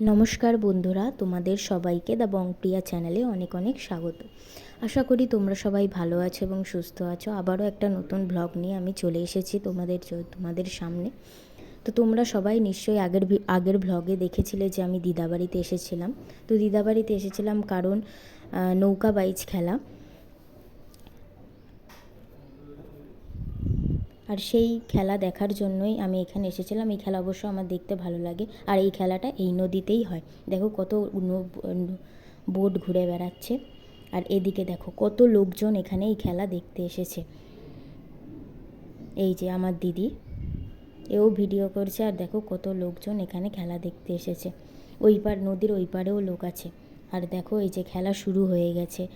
নমস্কার বন্ধুরা, তোমাদের সবাইকে দ্য বংপ্রিয়া চ্যানেলে অনেক অনেক স্বাগত। আশা করি তোমরা সবাই ভালো আছো এবং সুস্থ আছো। আবারও একটা নতুন ব্লগ নিয়ে আমি চলে এসেছি তোমাদের তোমাদের সামনে। তো তোমরা সবাই নিশ্চয়ই আগের আগের ব্লগে দেখেছিলে যে আমি দিদাবাড়িতে এসেছিলাম। তো দিদাবাড়িতে এসেছিলাম কারণ নৌকা বাইচ খেলা। আর সেই খেলা দেখার জন্যই আমি এখানে এসেছিলাম। এই খেলা অবশ্য আমার দেখতে ভালো লাগে। আর এই খেলাটা এই নদীতেই হয়। দেখো কত বোট ঘুরে বেড়াচ্ছে। আর এদিকে দেখো কত লোকজন এখানে এই খেলা দেখতে এসেছে। এই যে আমার দিদি, এও ভিডিও করছে। আর দেখো কত লোকজন এখানে খেলা দেখতে এসেছে। ওই পার, নদীর ওই পারেও লোক আছে। আর দেখো এই যে খেলা শুরু হয়ে গেছে।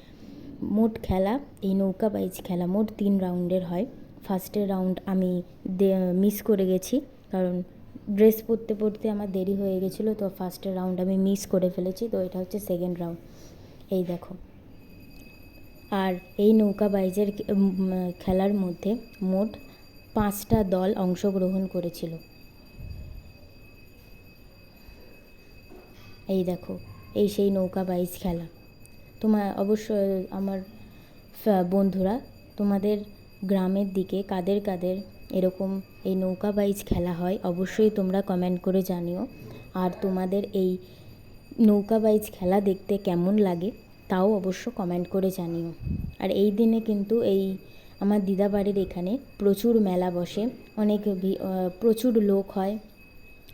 মোট খেলা, এই নৌকা বাইচ খেলা, মোট তিন রাউন্ডের হয়। ফার্স্টের রাউন্ড আমি মিস করে গেছি। কারণ ড্রেস পরতে পরতে আমার দেরি হয়ে গেছিল, তো ফার্স্টের রাউন্ড আমি মিস করে ফেলেছি, তো এটা হচ্ছে সেকেন্ড রাউন্ড এই দেখো। আর এই নৌকা বাইজের খেলার মধ্যে মোট পাঁচটা দল অংশগ্রহণ করেছিল। এই দেখো, এই সেই নৌকা বাইজ খেলা। তোমার অবশ্য, আমার বন্ধুরা, তোমাদের গ্রামের দিকে কাদের কাদের এরকম এই নৌকা বাইচ খেলা হয়, অবশ্যই তোমরা কমেন্ট করে জানিও। আর তোমাদের এই নৌকা বাইচ খেলা দেখতে কেমন লাগে, তাও অবশ্য কমেন্ট করে জানিও। আর এই দিনে কিন্তু এই আমার দিদাবাড়ির এখানে প্রচুর মেলা বসে, অনেক প্রচুর লোক হয়,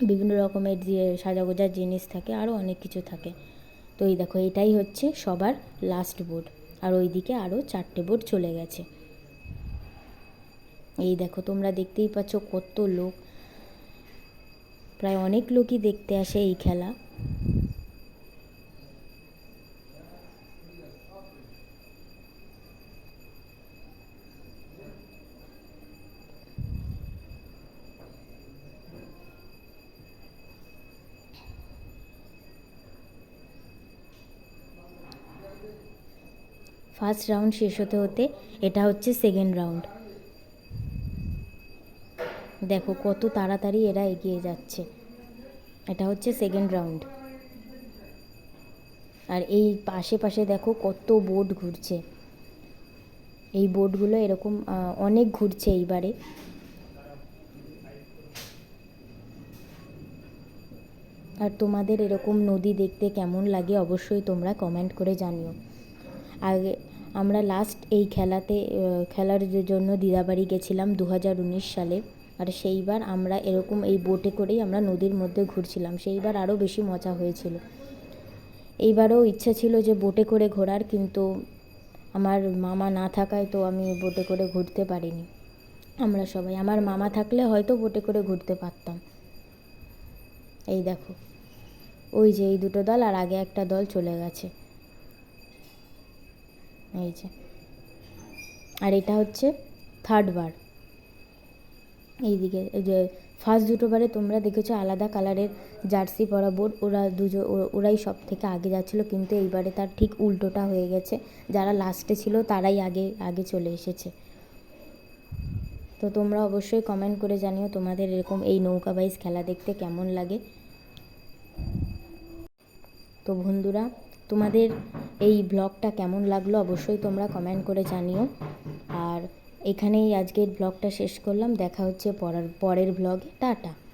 বিভিন্ন রকমের যে সাজাগোজার জিনিস থাকে আরও অনেক কিছু থাকে। তো এই দেখো, এটাই হচ্ছে সবার লাস্ট বোর্ড আর ওইদিকে আরও চারটে বোর্ড চলে গেছে। এই দেখো, তোমরা দেখতেই পাচ্ছ কত লোক। প্রায় অনেক লোকই দেখতে আসে এই খেলা। ফার্স্ট রাউন্ড শেষ হতে হতে এটা হচ্ছে সেকেন্ড রাউন্ড। দেখো কত তাড়াতাড়ি এরা এগিয়ে যাচ্ছে। এটা হচ্ছে সেকেন্ড রাউন্ড আর এই পাশে পাশে দেখো কত বোট ঘুরছে। এই বোটগুলো এরকম অনেক ঘুরছে এইবারে। আর তোমাদের এরকম নদী দেখতে কেমন লাগে অবশ্যই তোমরা কমেন্ট করে জানিও। আগে আমরা লাস্ট এই খেলাতে খেলার জন্য দিদাবাড়ি গেছিলাম দু হাজার উনিশ সালে। আর সেইবার আমরা এরকম এই বোটে করেই আমরা নদীর মধ্যে ঘুরছিলাম। সেইবার আরও বেশি মজা হয়েছিল। এইবারও ইচ্ছা ছিল যে বোটে করে ঘোরার, কিন্তু আমার মামা না থাকায় তো আমি বোটে করে ঘুরতে পারিনি। আমরা সবাই, আমার মামা থাকলে হয়তো বোটে করে ঘুরতে পারতাম। এই দেখো, ওই যে এই দুটো দল আর আগে একটা দল চলে গেছে। এই যে, আর এটা হচ্ছে থার্ড বার এইদিকে, এই যে ফার্স্ট দুটো বারে তোমরা দেখেছ আলাদা কালারের জার্সি পরা বোর্ড ওরা দুজন ওরাই সব থেকে আগে যাচ্ছিল, কিন্তু এইবারে তার ঠিক উল্টোটা হয়ে গেছে। যারা লাস্টে ছিল, তারাই আগে আগে চলে এসেছে। তো তোমরা অবশ্যই কমেন্ট করে জানিও তোমাদের এরকম এই নৌকা বাইজ খেলা দেখতে কেমন লাগে। তো বন্ধুরা, তোমাদের এই ব্লগটা কেমন লাগল অবশ্যই তোমরা কমেন্ট করে জানিও। এখানেই আজকের ব্লগটা শেষ করলাম। দেখা হচ্ছে পরের পরের ব্লগে। টাটা।